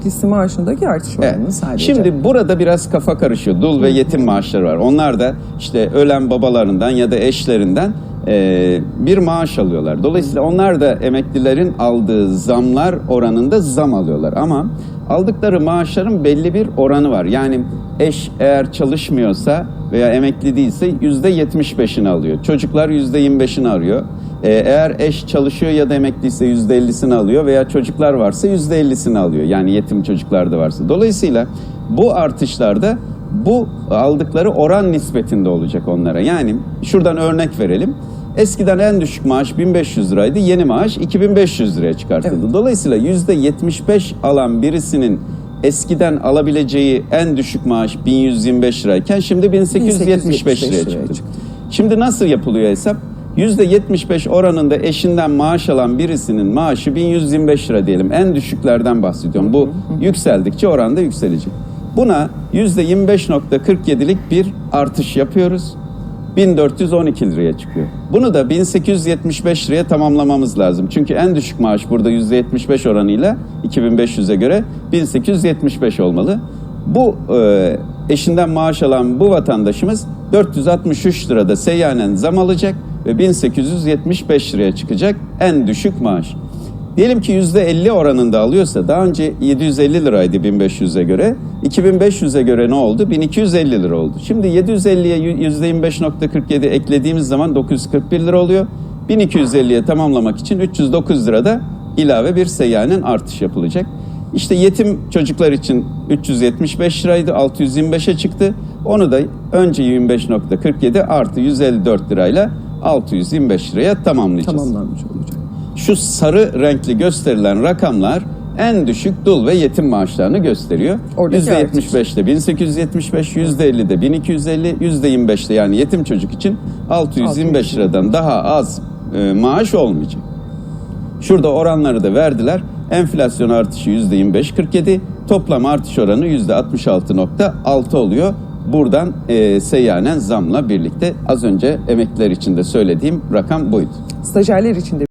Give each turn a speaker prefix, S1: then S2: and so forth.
S1: Emeklisi maaşındaki artış
S2: Evet.
S1: oranını sadece.
S2: Şimdi burada biraz kafa karışıyor. Dul ve yetim maaşları var. Onlar da işte ölen babalarından ya da eşlerinden e, bir maaş alıyorlar. Dolayısıyla onlar da emeklilerin aldığı zamlar oranında zam alıyorlar. Ama aldıkları maaşların belli bir oranı var. Yani eş eğer çalışmıyorsa veya emekli değilse yüzde yetmiş beşini alıyor. Çocuklar yüzde yirmi beşini arıyor. Ee, eğer eş çalışıyor ya da emekliyse yüzde ellisini alıyor veya çocuklar varsa yüzde ellisini alıyor. Yani yetim çocuklar da varsa. Dolayısıyla bu artışlarda bu aldıkları oran nispetinde olacak onlara. Yani şuradan örnek verelim. Eskiden en düşük maaş 1500 liraydı. Yeni maaş 2500 liraya çıkartıldı. Dolayısıyla yüzde 75 alan birisinin eskiden alabileceği en düşük maaş 1125 lirayken şimdi 1875 liraya çıktı. Şimdi nasıl yapılıyor hesap? %75 oranında eşinden maaş alan birisinin maaşı 1125 lira diyelim. En düşüklerden bahsediyorum. Bu yükseldikçe oranda yükselecek. Buna %25.47'lik bir artış yapıyoruz. 1412 liraya çıkıyor. Bunu da 1875 liraya tamamlamamız lazım. Çünkü en düşük maaş burada %75 oranıyla 2500'e göre 1875 olmalı. Bu e, eşinden maaş alan bu vatandaşımız 463 lirada seyyanen zam alacak ve 1875 liraya çıkacak en düşük maaş. Diyelim ki %50 oranında alıyorsa daha önce 750 liraydı 1500'e göre. 2500'e göre ne oldu? 1250 lira oldu. Şimdi 750'ye %25.47 eklediğimiz zaman 941 lira oluyor. 1250'ye tamamlamak için 309 lirada ilave bir seyyanen artış yapılacak. İşte yetim çocuklar için 375 liraydı 625'e çıktı. Onu da önce 25.47 artı 154 lirayla 625 liraya tamamlayacağız.
S1: Tamamlanmış olacak.
S2: Şu sarı renkli gösterilen rakamlar en düşük dul ve yetim maaşlarını gösteriyor.
S1: Oradaki
S2: %75'te 1875, %50'de 1250, %25'te yani yetim çocuk için 625 liradan daha az e, maaş olmayacak. Şurada oranları da verdiler. Enflasyon artışı %25-47, toplam artış oranı %66.6 oluyor. Buradan e, seyyanen zamla birlikte az önce emekliler için de söylediğim rakam buydu.
S1: Stajyerler için de